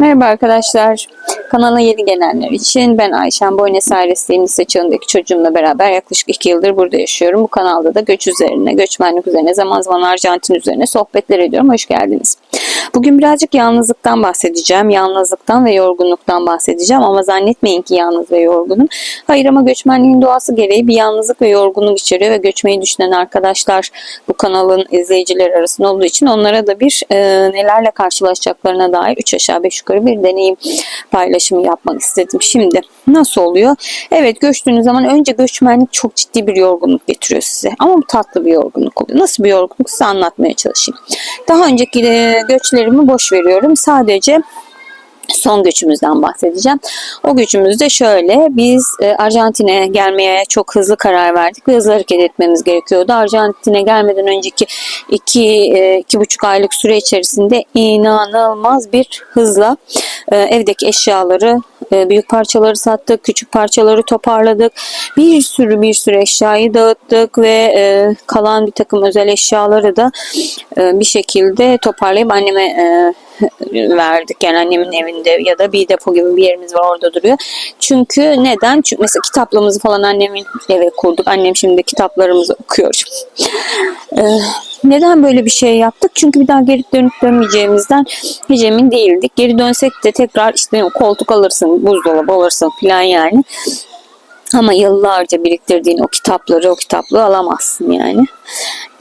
Merhaba arkadaşlar. Kanala yeni gelenler için ben Ayşen Buenos Aires'teyim. Lise çağındaki çocuğumla beraber yaklaşık 2 yıldır burada yaşıyorum. Bu kanalda da göç üzerine, göçmenlik üzerine, zaman zaman Arjantin üzerine sohbetler ediyorum. Hoş geldiniz. Bugün birazcık yalnızlıktan bahsedeceğim. Yalnızlıktan ve yorgunluktan bahsedeceğim ama zannetmeyin ki yalnız ve yorgunum. Hayır ama göçmenliğin doğası gereği bir yalnızlık ve yorgunluk içeriyor ve göçmeyi düşünen arkadaşlar bu kanalın izleyicileri arasında olduğu için onlara da bir e, nelerle karşılaşacaklarına dair 3 aşağı 5 yukarı bir deneyim paylaşımı yapmak istedim. Şimdi nasıl oluyor? Evet göçtüğünüz zaman önce göçmenlik çok ciddi bir yorgunluk getiriyor size. Ama bu tatlı bir yorgunluk oluyor. Nasıl bir yorgunluk size anlatmaya çalışayım. Daha önceki e, göçlerimi boş veriyorum. Sadece son göçümüzden bahsedeceğim. O göçümüzde şöyle biz e, Arjantin'e gelmeye çok hızlı karar verdik ve hızlı hareket etmemiz gerekiyordu. Arjantin'e gelmeden önceki iki, e, iki buçuk aylık süre içerisinde inanılmaz bir hızla e, evdeki eşyaları büyük parçaları sattık, küçük parçaları toparladık. Bir sürü bir sürü eşyayı dağıttık ve kalan bir takım özel eşyaları da bir şekilde toparlayıp anneme verdik. Yani annemin evinde ya da bir depo gibi bir yerimiz var orada duruyor. Çünkü neden? Çünkü mesela kitaplığımızı falan annemin eve kurduk. Annem şimdi kitaplarımızı okuyor. Ee, neden böyle bir şey yaptık? Çünkü bir daha geri dönüp dönmeyeceğimizden hiç emin değildik. Geri dönsek de tekrar işte koltuk alırsın, buzdolabı alırsın falan yani. Ama yıllarca biriktirdiğin o kitapları, o kitaplığı alamazsın yani.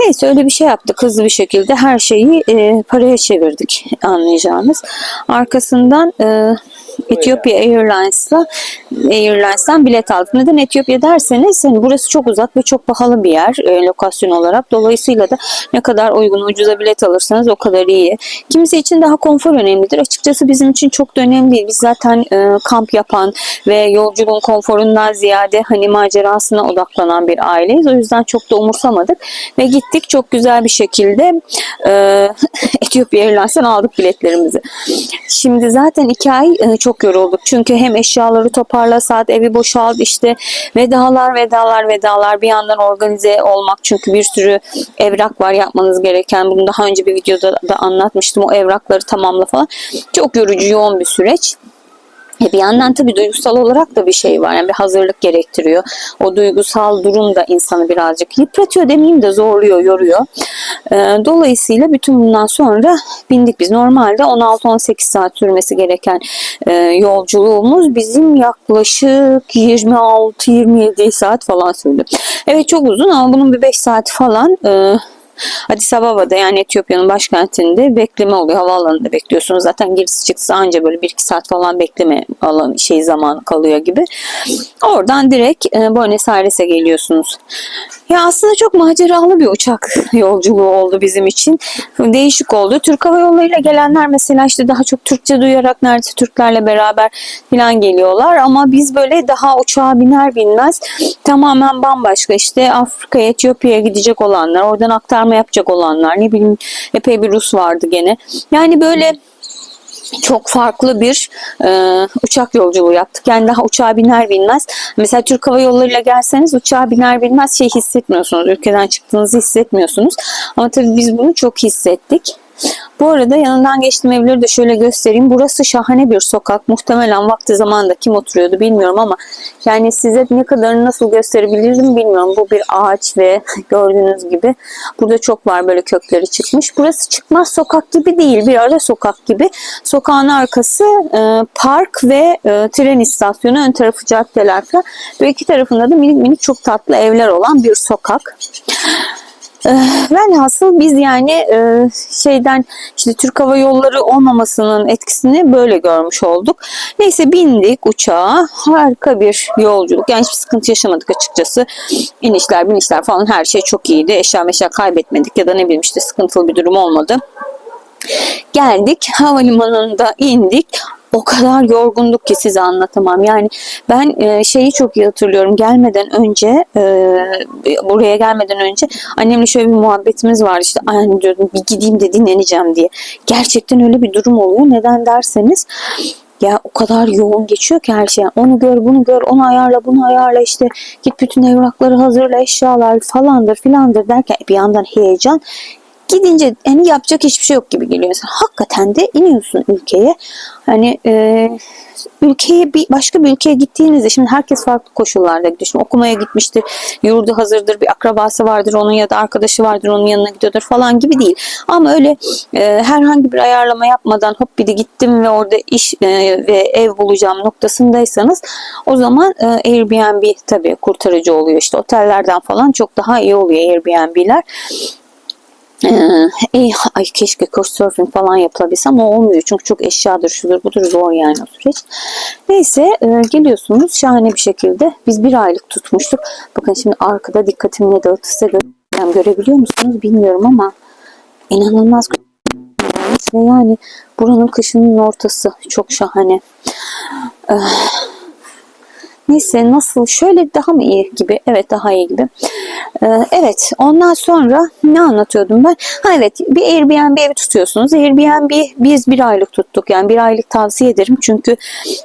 Neyse öyle bir şey yaptık hızlı bir şekilde her şeyi e, paraya çevirdik anlayacağınız. Arkasından e, Ethiopia Airlines'la Airlines'tan bilet aldık. Neden Etiyopya derseniz hani burası çok uzak ve çok pahalı bir yer e, lokasyon olarak. Dolayısıyla da ne kadar uygun ucuza bilet alırsanız o kadar iyi. Kimisi için daha konfor önemlidir. Açıkçası bizim için çok da önemli değil. Biz zaten e, kamp yapan ve yolculuğun konforundan ziyade hani macerasına odaklanan bir aileyiz. O yüzden çok da umursamadık ve gittik çok güzel bir şekilde e, Etiyopya Airlines'tan aldık biletlerimizi. Şimdi zaten iki ay e, çok yorulduk. Çünkü hem eşyaları toparla, saat evi boşalt işte vedalar vedalar vedalar bir yandan organize olmak. Çünkü bir sürü evrak var yapmanız gereken. Bunu daha önce bir videoda da anlatmıştım. O evrakları tamamla falan. Çok yorucu, yoğun bir süreç. Bir yandan tabii duygusal olarak da bir şey var. Yani bir hazırlık gerektiriyor. O duygusal durum da insanı birazcık yıpratıyor demeyeyim de zorluyor, yoruyor. E, dolayısıyla bütün bundan sonra bindik biz. Normalde 16-18 saat sürmesi gereken e, yolculuğumuz bizim yaklaşık 26-27 saat falan sürdü. Evet çok uzun ama bunun bir 5 saati falan e, Addis Ababa'da yani Etiyopya'nın başkentinde bekleme oluyor. Havaalanında bekliyorsunuz. Zaten girisi çıksa anca böyle 1-2 saat falan bekleme alan şey zamanı kalıyor gibi. Oradan direkt e, Buenos Aires'e geliyorsunuz. Ya aslında çok maceralı bir uçak yolculuğu oldu bizim için. Değişik oldu. Türk Hava Yolları ile gelenler mesela işte daha çok Türkçe duyarak neredeyse Türklerle beraber falan geliyorlar. Ama biz böyle daha uçağa biner binmez tamamen bambaşka işte Afrika'ya, Etiyopya'ya gidecek olanlar, oradan aktarma yapacak olanlar, ne bileyim epey bir Rus vardı gene. Yani böyle çok farklı bir e, uçak yolculuğu yaptık. Yani daha uçağa biner binmez. Mesela Türk Hava Yolları ile gelseniz uçağa biner binmez şey hissetmiyorsunuz. Ülkeden çıktığınızı hissetmiyorsunuz. Ama tabii biz bunu çok hissettik. Bu arada yanından geçtiğim evleri de şöyle göstereyim. Burası şahane bir sokak. Muhtemelen vakti zamanında kim oturuyordu bilmiyorum ama yani size ne kadarını nasıl gösterebilirim bilmiyorum. Bu bir ağaç ve gördüğünüz gibi burada çok var böyle kökleri çıkmış. Burası çıkmaz sokak gibi değil. Bir ara sokak gibi. Sokağın arkası e, park ve e, tren istasyonu. Ön tarafı caddeler falan. Ve iki tarafında da minik minik çok tatlı evler olan bir sokak. Velhasıl biz yani e, şeyden işte Türk Hava Yolları olmamasının etkisini böyle görmüş olduk. Neyse bindik uçağa. Harika bir yolculuk. Yani hiçbir sıkıntı yaşamadık açıkçası. İnişler binişler falan her şey çok iyiydi. Eşya meşya kaybetmedik ya da ne bileyim işte sıkıntılı bir durum olmadı. Geldik havalimanında indik o kadar yorgunduk ki size anlatamam. Yani ben e, şeyi çok iyi hatırlıyorum. Gelmeden önce e, buraya gelmeden önce annemle şöyle bir muhabbetimiz var. İşte anne diyordum bir gideyim de dinleneceğim diye. Gerçekten öyle bir durum oluyor. Neden derseniz ya o kadar yoğun geçiyor ki her şey. Onu gör, bunu gör, onu ayarla, bunu ayarla işte git bütün evrakları hazırla, eşyalar falandır filandır derken bir yandan heyecan Gidince hani yapacak hiçbir şey yok gibi geliyor. Mesela hakikaten de iniyorsun ülkeye. Hani e, ülkeye bir başka bir ülkeye gittiğinizde şimdi herkes farklı koşullarda gidiyor. Şimdi okumaya gitmiştir, yurdu hazırdır, bir akrabası vardır onun ya da arkadaşı vardır onun yanına gidiyordur falan gibi değil. Ama öyle e, herhangi bir ayarlama yapmadan hop bir de gittim ve orada iş e, ve ev bulacağım noktasındaysanız o zaman e, Airbnb tabii kurtarıcı oluyor. İşte otellerden falan çok daha iyi oluyor Airbnb'ler. Ey, ay keşke couchsurfing falan yapılabilse ama olmuyor çünkü çok eşyadır şudur budur zor yani o süreç. Neyse e, geliyorsunuz şahane bir şekilde biz bir aylık tutmuştuk. Bakın şimdi arkada dikkatimi ne dağıttı size göstereceğim. Görebiliyor musunuz bilmiyorum ama inanılmaz ve yani buranın kışının ortası çok şahane. Ee, Neyse nasıl şöyle daha mı iyi gibi? Evet daha iyi gibi. Ee, evet ondan sonra ne anlatıyordum ben? Ha evet bir Airbnb evi tutuyorsunuz. Airbnb biz bir aylık tuttuk. Yani bir aylık tavsiye ederim. Çünkü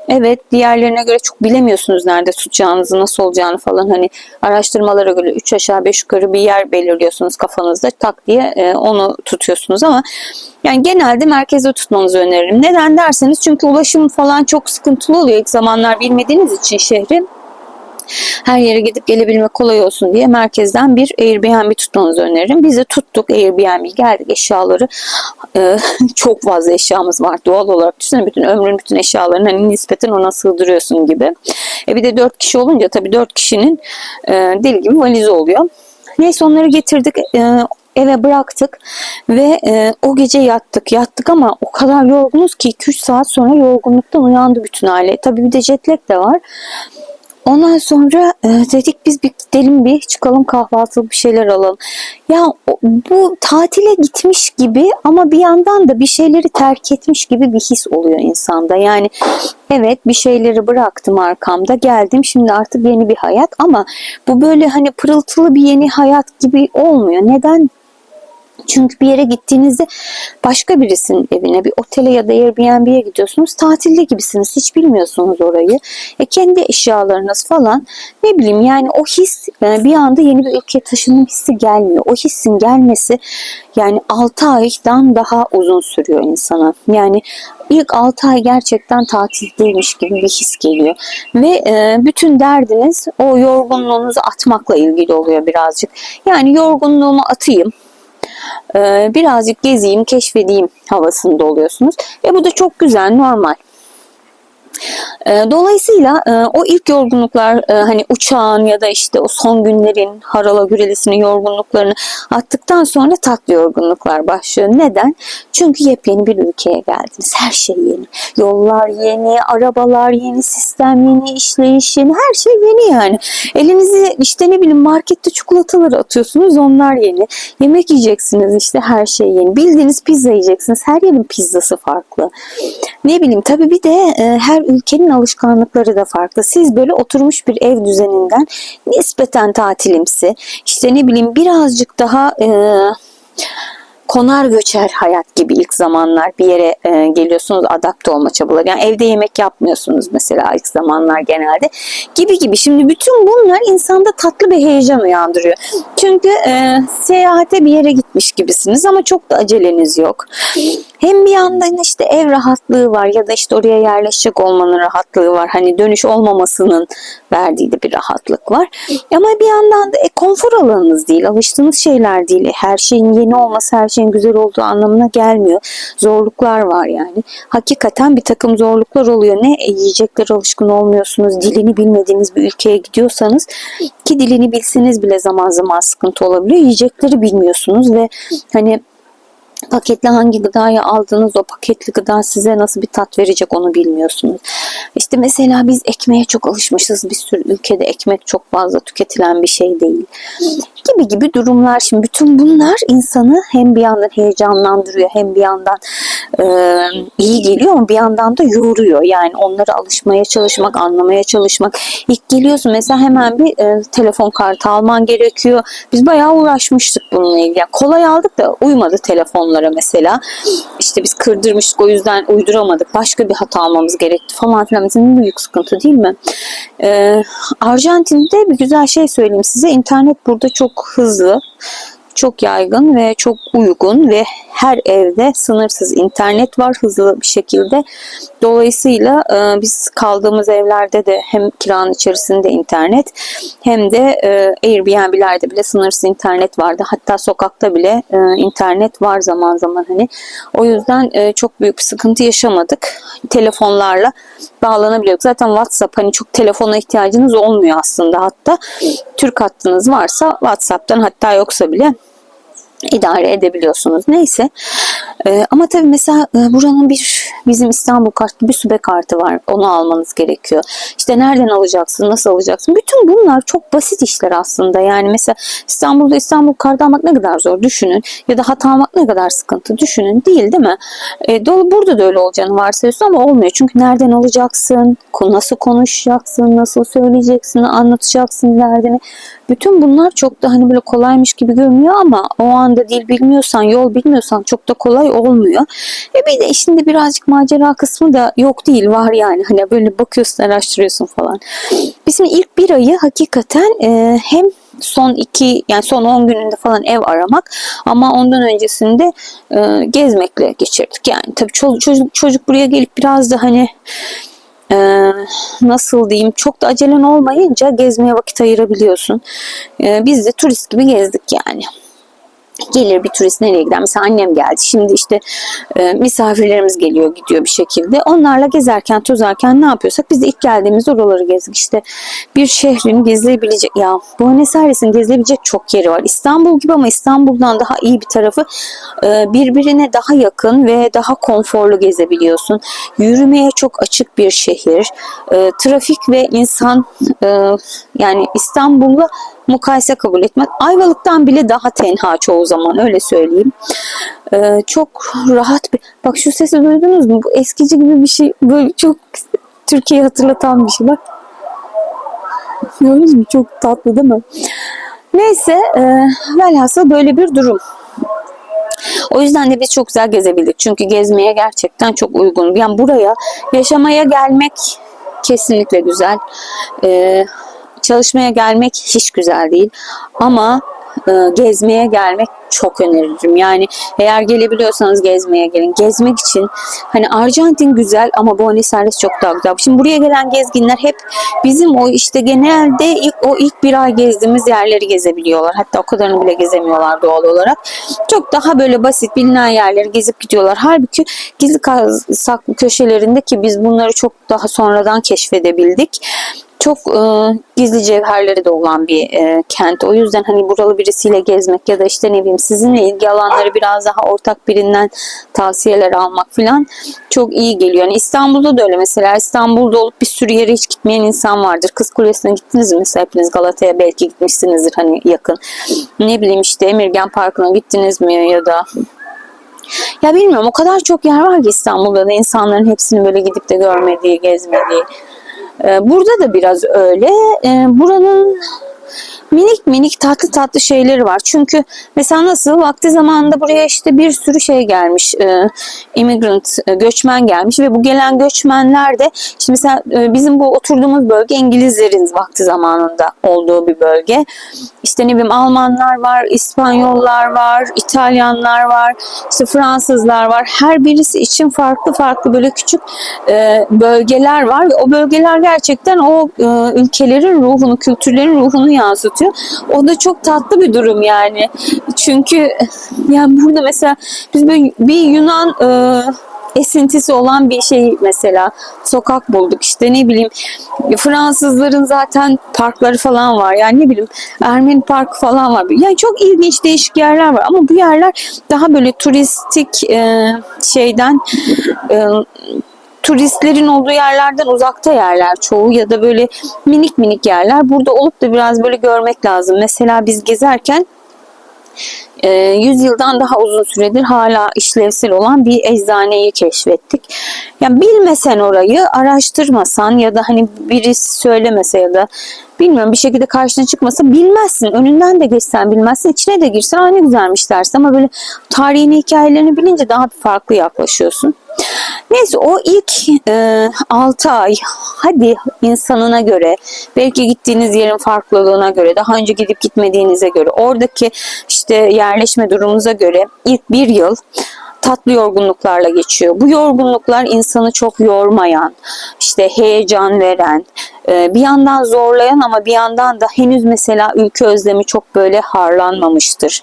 evet diğerlerine göre çok bilemiyorsunuz nerede tutacağınızı, nasıl olacağını falan. Hani araştırmalara göre 3 aşağı 5 yukarı bir yer belirliyorsunuz kafanızda. Tak diye e, onu tutuyorsunuz ama yani genelde merkezde tutmanızı öneririm. Neden derseniz çünkü ulaşım falan çok sıkıntılı oluyor ilk zamanlar bilmediğiniz için şehri. Her yere gidip gelebilmek kolay olsun diye merkezden bir Airbnb tutmanızı öneririm. Biz de tuttuk Airbnb geldik eşyaları. Ee, çok fazla eşyamız var doğal olarak. Düşünsene bütün ömrün bütün eşyalarını hani nispeten ona sığdırıyorsun gibi. E bir de dört kişi olunca tabii dört kişinin e, deli gibi valizi oluyor. Neyse onları getirdik. E, eve bıraktık ve e, o gece yattık. Yattık ama o kadar yorgunuz ki 2-3 saat sonra yorgunluktan uyandı bütün aile. Tabii bir de jet de var. Ondan sonra e, dedik biz bir gidelim bir çıkalım kahvaltılık bir şeyler alalım. Ya bu tatile gitmiş gibi ama bir yandan da bir şeyleri terk etmiş gibi bir his oluyor insanda. Yani evet bir şeyleri bıraktım arkamda geldim şimdi artık yeni bir hayat ama bu böyle hani pırıltılı bir yeni hayat gibi olmuyor. Neden? Çünkü bir yere gittiğinizde başka birisinin evine, bir otele ya da Airbnb'ye gidiyorsunuz. Tatilde gibisiniz. Hiç bilmiyorsunuz orayı. E kendi eşyalarınız falan. Ne bileyim yani o his e, bir anda yeni bir ülkeye taşınma hissi gelmiyor. O hissin gelmesi yani 6 aydan daha uzun sürüyor insana. Yani ilk 6 ay gerçekten tatildeymiş gibi bir his geliyor. Ve e, bütün derdiniz o yorgunluğunuzu atmakla ilgili oluyor birazcık. Yani yorgunluğumu atayım birazcık gezeyim, keşfedeyim havasında oluyorsunuz. Ve bu da çok güzel, normal. E, Dolayısıyla e, o ilk yorgunluklar e, hani uçağın ya da işte o son günlerin harala gürelisinin yorgunluklarını attıktan sonra tatlı yorgunluklar başlıyor. Neden? Çünkü yepyeni bir ülkeye geldiniz. Her şey yeni. Yollar yeni, arabalar yeni, sistem yeni, işleyiş yeni. Her şey yeni yani. Elinizi işte ne bileyim markette çikolataları atıyorsunuz onlar yeni. Yemek yiyeceksiniz işte her şey yeni. Bildiğiniz pizza yiyeceksiniz. Her yerin pizzası farklı. Ne bileyim tabii bir de e, her ülkenin alışkanlıkları da farklı. Siz böyle oturmuş bir ev düzeninden nispeten tatilimsi işte ne bileyim birazcık daha e, konar göçer hayat gibi ilk zamanlar bir yere e, geliyorsunuz adapte olma çabaları. Yani evde yemek yapmıyorsunuz mesela ilk zamanlar genelde gibi gibi. Şimdi bütün bunlar insanda tatlı bir heyecan uyandırıyor. Çünkü e, seyahate bir yere gitmiş gibisiniz ama çok da aceleniz yok. Hem bir yandan işte ev rahatlığı var ya da işte oraya yerleşecek olmanın rahatlığı var. Hani dönüş olmamasının verdiği de bir rahatlık var. Ama bir yandan da e, konfor alanınız değil, alıştığınız şeyler değil. Her şeyin yeni olması, her şeyin güzel olduğu anlamına gelmiyor. Zorluklar var yani. Hakikaten bir takım zorluklar oluyor. Ne e, yiyeceklere alışkın olmuyorsunuz, dilini bilmediğiniz bir ülkeye gidiyorsanız ki dilini bilseniz bile zaman zaman sıkıntı olabiliyor. Yiyecekleri bilmiyorsunuz ve hani paketli hangi gıdayı aldınız o paketli gıda size nasıl bir tat verecek onu bilmiyorsunuz. İşte mesela biz ekmeğe çok alışmışız. Bir sürü ülkede ekmek çok fazla tüketilen bir şey değil. Gibi gibi durumlar. Şimdi bütün bunlar insanı hem bir yandan heyecanlandırıyor hem bir yandan e, iyi geliyor ama bir yandan da yoruyor. Yani onlara alışmaya çalışmak, anlamaya çalışmak. İlk geliyorsun mesela hemen bir e, telefon kartı alman gerekiyor. Biz bayağı uğraşmıştık bununla ilgili. Yani kolay aldık da uymadı telefonlara mesela. İşte biz kırdırmıştık o yüzden uyduramadık. Başka bir hata almamız gerekti falan filan. Mesela büyük sıkıntı değil mi? E, Arjantin'de bir güzel şey söyleyeyim size. İnternet burada çok hızlı çok yaygın ve çok uygun ve her evde sınırsız internet var hızlı bir şekilde. Dolayısıyla e, biz kaldığımız evlerde de hem kiranın içerisinde internet hem de e, Airbnb'lerde bile sınırsız internet vardı. Hatta sokakta bile e, internet var zaman zaman hani. O yüzden e, çok büyük bir sıkıntı yaşamadık. Telefonlarla bağlanabiliyorduk. Zaten WhatsApp hani çok telefona ihtiyacınız olmuyor aslında. Hatta Türk hattınız varsa WhatsApp'tan hatta yoksa bile idare edebiliyorsunuz. Neyse. Ee, ama tabii mesela e, buranın bir bizim İstanbul kartı bir sübe kartı var. Onu almanız gerekiyor. İşte nereden alacaksın, nasıl alacaksın? Bütün bunlar çok basit işler aslında. Yani mesela İstanbul'da İstanbul kartı almak ne kadar zor düşünün. Ya da hat almak ne kadar sıkıntı düşünün. Değil değil mi? E, dolu burada da öyle olacağını varsayıyorsun ama olmuyor. Çünkü nereden alacaksın? Nasıl konuşacaksın? Nasıl söyleyeceksin? Anlatacaksın derdini. Bütün bunlar çok da hani böyle kolaymış gibi görünüyor ama o anda dil bilmiyorsan, yol bilmiyorsan çok da kolay olmuyor. E bir de işinde birazcık macera kısmı da yok değil var yani. Hani böyle bakıyorsun, araştırıyorsun falan. Bizim ilk bir ayı hakikaten e, hem son iki yani son 10 gününde falan ev aramak ama ondan öncesinde e, gezmekle geçirdik. Yani tabii ço- çocuk çocuk buraya gelip biraz da hani ee, nasıl diyeyim çok da acelen olmayınca gezmeye vakit ayırabiliyorsun. Ee, biz de turist gibi gezdik yani. Gelir bir turist nereye gider? Mesela annem geldi. Şimdi işte e, misafirlerimiz geliyor gidiyor bir şekilde. Onlarla gezerken tozarken ne yapıyorsak biz de ilk geldiğimizde oraları gezdik. İşte bir şehrin gezilebilecek ya Buenos Aires'in gezilebilecek çok yeri var. İstanbul gibi ama İstanbul'dan daha iyi bir tarafı e, birbirine daha yakın ve daha konforlu gezebiliyorsun. Yürümeye çok açık bir şehir. E, trafik ve insan e, yani İstanbul'la mukayese kabul etmez. Ayvalık'tan bile daha tenha çoğu zaman öyle söyleyeyim. Ee, çok rahat bir... Bak şu sesi duydunuz mu? Bu eskici gibi bir şey. Böyle çok Türkiye'yi hatırlatan bir şey. Bak. Gördünüz mü? Çok tatlı değil mi? Neyse. E, velhasıl böyle bir durum. O yüzden de biz çok güzel gezebildik. Çünkü gezmeye gerçekten çok uygun. Yani buraya yaşamaya gelmek kesinlikle güzel. Ee, çalışmaya gelmek hiç güzel değil. Ama e, gezmeye gelmek çok öneririm. Yani eğer gelebiliyorsanız gezmeye gelin. Gezmek için hani Arjantin güzel ama Buenos Aires çok daha güzel. Şimdi buraya gelen gezginler hep bizim o işte genelde ilk o ilk bir ay gezdiğimiz yerleri gezebiliyorlar. Hatta o kadarını bile gezemiyorlar doğal olarak. Çok daha böyle basit bilinen yerleri gezip gidiyorlar. Halbuki gizli saklı köşelerinde ki biz bunları çok daha sonradan keşfedebildik çok e, gizli cevherleri de olan bir e, kent. O yüzden hani buralı birisiyle gezmek ya da işte ne bileyim sizinle ilgi alanları biraz daha ortak birinden tavsiyeler almak falan çok iyi geliyor. Yani İstanbul'da da öyle mesela İstanbul'da olup bir sürü yere hiç gitmeyen insan vardır. Kız Kulesi'ne gittiniz mi? Mesela hepiniz Galata'ya belki gitmişsinizdir hani yakın. Ne bileyim işte Emirgan Parkı'na gittiniz mi ya da ya bilmiyorum o kadar çok yer var ki İstanbul'da da insanların hepsini böyle gidip de görmediği, gezmediği. Ee, Burada da biraz öyle. Ee, Buranın minik minik tatlı tatlı şeyleri var. Çünkü mesela nasıl vakti zamanında buraya işte bir sürü şey gelmiş. E, immigrant, e, göçmen gelmiş ve bu gelen göçmenler de işte mesela e, bizim bu oturduğumuz bölge İngilizlerin vakti zamanında olduğu bir bölge. İşte ne bileyim Almanlar var, İspanyollar var, İtalyanlar var, işte Fransızlar var. Her birisi için farklı farklı böyle küçük e, bölgeler var ve o bölgeler gerçekten o e, ülkelerin ruhunu, kültürlerin ruhunu yansıtıyor. O da çok tatlı bir durum yani. Çünkü yani burada mesela biz böyle bir Yunan e, esintisi olan bir şey mesela sokak bulduk işte ne bileyim Fransızların zaten parkları falan var yani ne bileyim Ermeni parkı falan var yani çok ilginç değişik yerler var ama bu yerler daha böyle turistik e, şeyden e, turistlerin olduğu yerlerden uzakta yerler çoğu ya da böyle minik minik yerler. Burada olup da biraz böyle görmek lazım. Mesela biz gezerken e, 100 yıldan daha uzun süredir hala işlevsel olan bir eczaneyi keşfettik. Yani bilmesen orayı, araştırmasan ya da hani birisi söylemese ya da bilmiyorum bir şekilde karşına çıkmasa bilmezsin. Önünden de geçsen bilmezsin. içine de girsen aynı güzelmiş dersin ama böyle tarihini hikayelerini bilince daha farklı yaklaşıyorsun. Neyse o ilk e, 6 ay hadi insanına göre belki gittiğiniz yerin farklılığına göre daha önce gidip gitmediğinize göre oradaki işte yerleşme durumunuza göre ilk bir yıl tatlı yorgunluklarla geçiyor. Bu yorgunluklar insanı çok yormayan, işte heyecan veren, bir yandan zorlayan ama bir yandan da henüz mesela ülke özlemi çok böyle harlanmamıştır.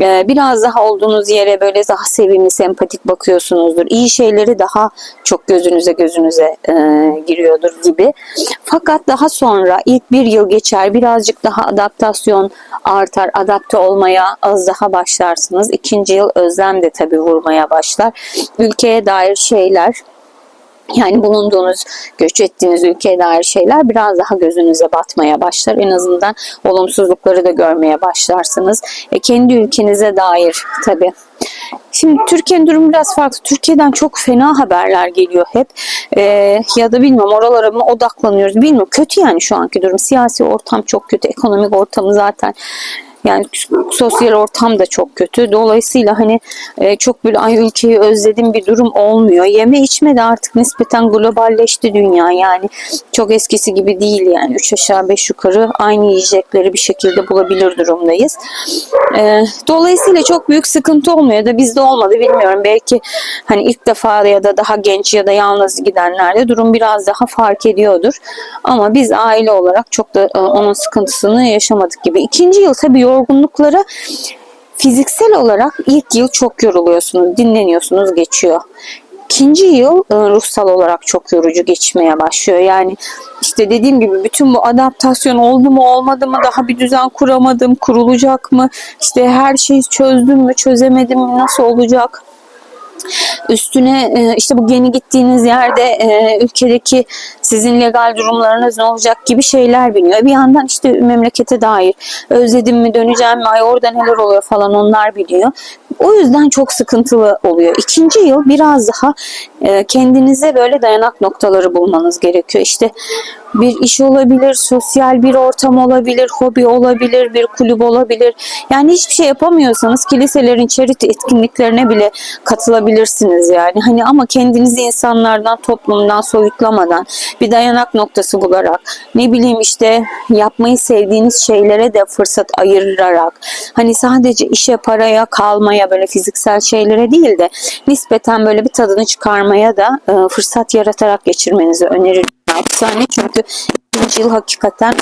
E, Biraz daha olduğunuz yere böyle daha sevimli, sempatik bakıyorsunuzdur. İyi şeyleri daha çok gözünüze gözünüze e, giriyordur gibi. Fakat daha sonra ilk bir yıl geçer, birazcık daha adaptasyon artar, adapte olmaya az daha başlarsınız. İkinci yıl özlem de tabii vurmaya başlar. Ülkeye dair şeyler, yani bulunduğunuz, göç ettiğiniz ülkeye dair şeyler biraz daha gözünüze batmaya başlar. En azından olumsuzlukları da görmeye başlarsınız. E, kendi ülkenize dair tabii. Şimdi Türkiye'nin durumu biraz farklı. Türkiye'den çok fena haberler geliyor hep. E, ya da bilmiyorum oralara mı odaklanıyoruz bilmiyorum. Kötü yani şu anki durum. Siyasi ortam çok kötü. Ekonomik ortamı zaten yani sosyal ortam da çok kötü. Dolayısıyla hani e, çok böyle ay ülkeyi özledim bir durum olmuyor. Yeme içme de artık nispeten globalleşti dünya. Yani çok eskisi gibi değil yani. Üç aşağı beş yukarı aynı yiyecekleri bir şekilde bulabilir durumdayız. E, dolayısıyla çok büyük sıkıntı olmuyor da bizde olmadı bilmiyorum. Belki hani ilk defa ya da daha genç ya da yalnız gidenlerde durum biraz daha fark ediyordur. Ama biz aile olarak çok da e, onun sıkıntısını yaşamadık gibi. İkinci yıl tabii yorgunluklara fiziksel olarak ilk yıl çok yoruluyorsunuz, dinleniyorsunuz, geçiyor. İkinci yıl e, ruhsal olarak çok yorucu geçmeye başlıyor. Yani işte dediğim gibi bütün bu adaptasyon oldu mu olmadı mı daha bir düzen kuramadım, kurulacak mı? İşte her şeyi çözdüm mü çözemedim mi nasıl olacak? Üstüne e, işte bu yeni gittiğiniz yerde e, ülkedeki sizin legal durumlarınız ne olacak gibi şeyler biniyor. Bir yandan işte memlekete dair özledim mi döneceğim mi ay orada neler oluyor falan onlar biliyor. O yüzden çok sıkıntılı oluyor. İkinci yıl biraz daha e, kendinize böyle dayanak noktaları bulmanız gerekiyor. İşte bir iş olabilir, sosyal bir ortam olabilir, hobi olabilir, bir kulüp olabilir. Yani hiçbir şey yapamıyorsanız kiliselerin charity etkinliklerine bile katılabilirsiniz yani. Hani ama kendinizi insanlardan, toplumdan soyutlamadan bir dayanak noktası bularak ne bileyim işte yapmayı sevdiğiniz şeylere de fırsat ayırarak hani sadece işe, paraya, kalmaya böyle fiziksel şeylere değil de nispeten böyle bir tadını çıkarmaya da e, fırsat yaratarak geçirmenizi öneririm. Naçizane çünkü ikinci yıl hakikaten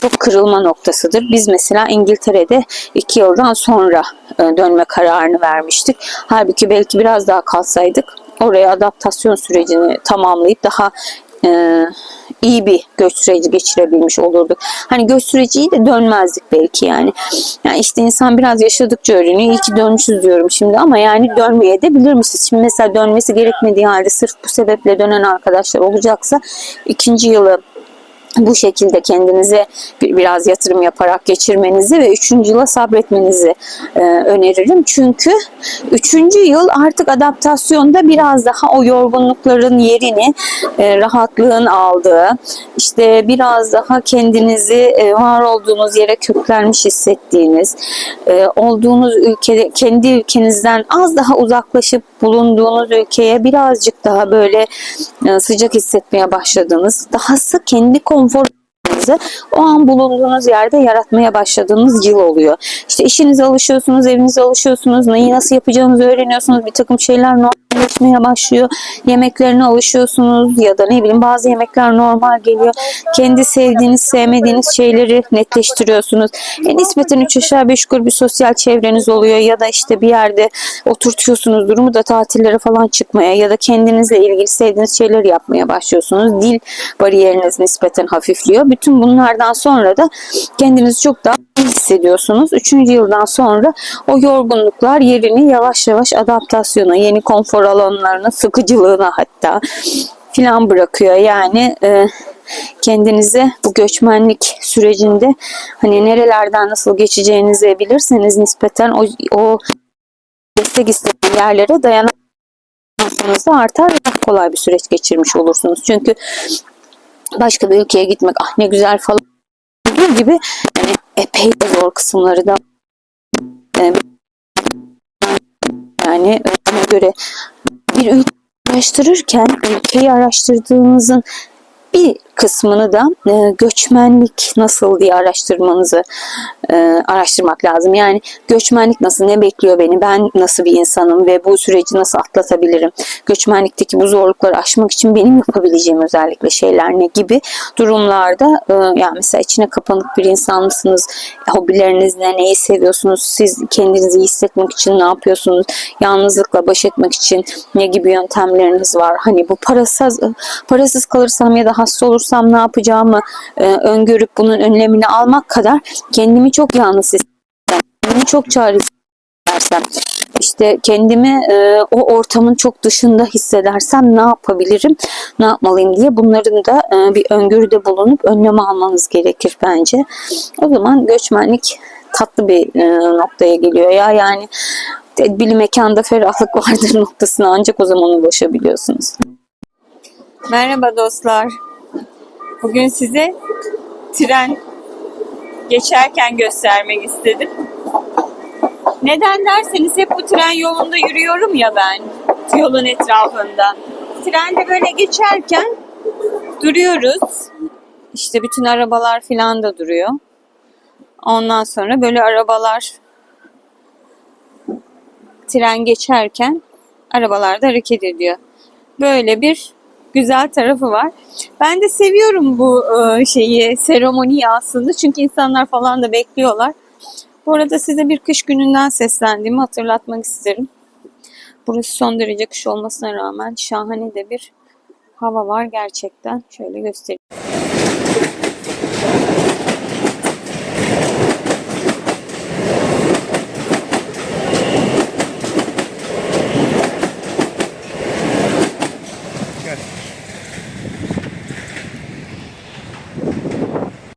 çok kırılma noktasıdır. Biz mesela İngiltere'de iki yıldan sonra e, dönme kararını vermiştik. Halbuki belki biraz daha kalsaydık oraya adaptasyon sürecini tamamlayıp daha e, iyi bir göç süreci geçirebilmiş olurduk. Hani göç süreci iyi de dönmezdik belki yani. Yani işte insan biraz yaşadıkça öğreniyor. İyi ki dönmüşüz diyorum şimdi ama yani dönmeye de bilirmişiz. Şimdi mesela dönmesi gerekmediği halde sırf bu sebeple dönen arkadaşlar olacaksa ikinci yılı bu şekilde kendinize bir, biraz yatırım yaparak geçirmenizi ve üçüncü yıla sabretmenizi e, öneririm. Çünkü üçüncü yıl artık adaptasyonda biraz daha o yorgunlukların yerini e, rahatlığın aldığı, işte biraz daha kendinizi e, var olduğunuz yere köklenmiş hissettiğiniz, e, olduğunuz ülkede kendi ülkenizden az daha uzaklaşıp bulunduğunuz ülkeye birazcık daha böyle e, sıcak hissetmeye başladığınız, dahası kendi konforunuzu o an bulunduğunuz yerde yaratmaya başladığınız yıl oluyor. İşte işinize alışıyorsunuz, evinize alışıyorsunuz, neyi nasıl yapacağınızı öğreniyorsunuz, bir takım şeyler normalleşmeye başlıyor, yemeklerine alışıyorsunuz ya da ne bileyim bazı yemekler normal geliyor. Kendi sevdiğiniz, sevmediğiniz şeyleri netleştiriyorsunuz. E, nispeten 3 aşağı 5 yukarı bir sosyal çevreniz oluyor ya da işte bir yerde oturtuyorsunuz durumu da tatillere falan çıkmaya ya da kendinizle ilgili sevdiğiniz şeyleri yapmaya başlıyorsunuz. Dil bariyeriniz nispeten hafifliyor. Bütün bunlardan sonra da kendinizi çok daha hissediyorsunuz. Üçüncü yıldan sonra o yorgunluklar yerini yavaş yavaş adaptasyona, yeni konfor alanlarına, sıkıcılığına hatta filan bırakıyor. Yani e, kendinize bu göçmenlik sürecinde hani nerelerden nasıl geçeceğinizi bilirseniz nispeten o, o destek istediği yerlere dayanıklılığınız da artar daha kolay bir süreç geçirmiş olursunuz. Çünkü başka bir ülkeye gitmek ah ne güzel falan gibi yani epey zor kısımları da e, yani ona göre bir ülke araştırırken ülkeyi araştırdığınızın bir kısmını da e, göçmenlik nasıl diye araştırmanızı e, araştırmak lazım. Yani göçmenlik nasıl, ne bekliyor beni, ben nasıl bir insanım ve bu süreci nasıl atlatabilirim? Göçmenlikteki bu zorlukları aşmak için benim yapabileceğim özellikle şeyler ne gibi durumlarda e, yani mesela içine kapanık bir insan mısınız? Hobileriniz ne, neyi seviyorsunuz? Siz kendinizi iyi hissetmek için ne yapıyorsunuz? Yalnızlıkla baş etmek için ne gibi yöntemleriniz var? Hani bu parasız parasız kalırsam ya da hasta olursam ne yapacağımı e, öngörüp bunun önlemini almak kadar kendimi çok yalnız hissedersem, kendimi çok çaresiz işte kendimi e, o ortamın çok dışında hissedersem ne yapabilirim, ne yapmalıyım diye bunların da e, bir öngörüde bulunup önlem almanız gerekir bence. O zaman göçmenlik tatlı bir e, noktaya geliyor ya yani tedbirli mekanda ferahlık vardır noktasına ancak o zaman ulaşabiliyorsunuz. Merhaba dostlar. Bugün size tren geçerken göstermek istedim. Neden derseniz hep bu tren yolunda yürüyorum ya ben. Yolun etrafında. Trende böyle geçerken duruyoruz. İşte bütün arabalar filan da duruyor. Ondan sonra böyle arabalar tren geçerken arabalar da hareket ediyor. Böyle bir güzel tarafı var. Ben de seviyorum bu e, şeyi, seremoniyi aslında. Çünkü insanlar falan da bekliyorlar. Bu arada size bir kış gününden seslendiğimi hatırlatmak isterim. Burası son derece kış olmasına rağmen şahane de bir hava var gerçekten. Şöyle göstereyim.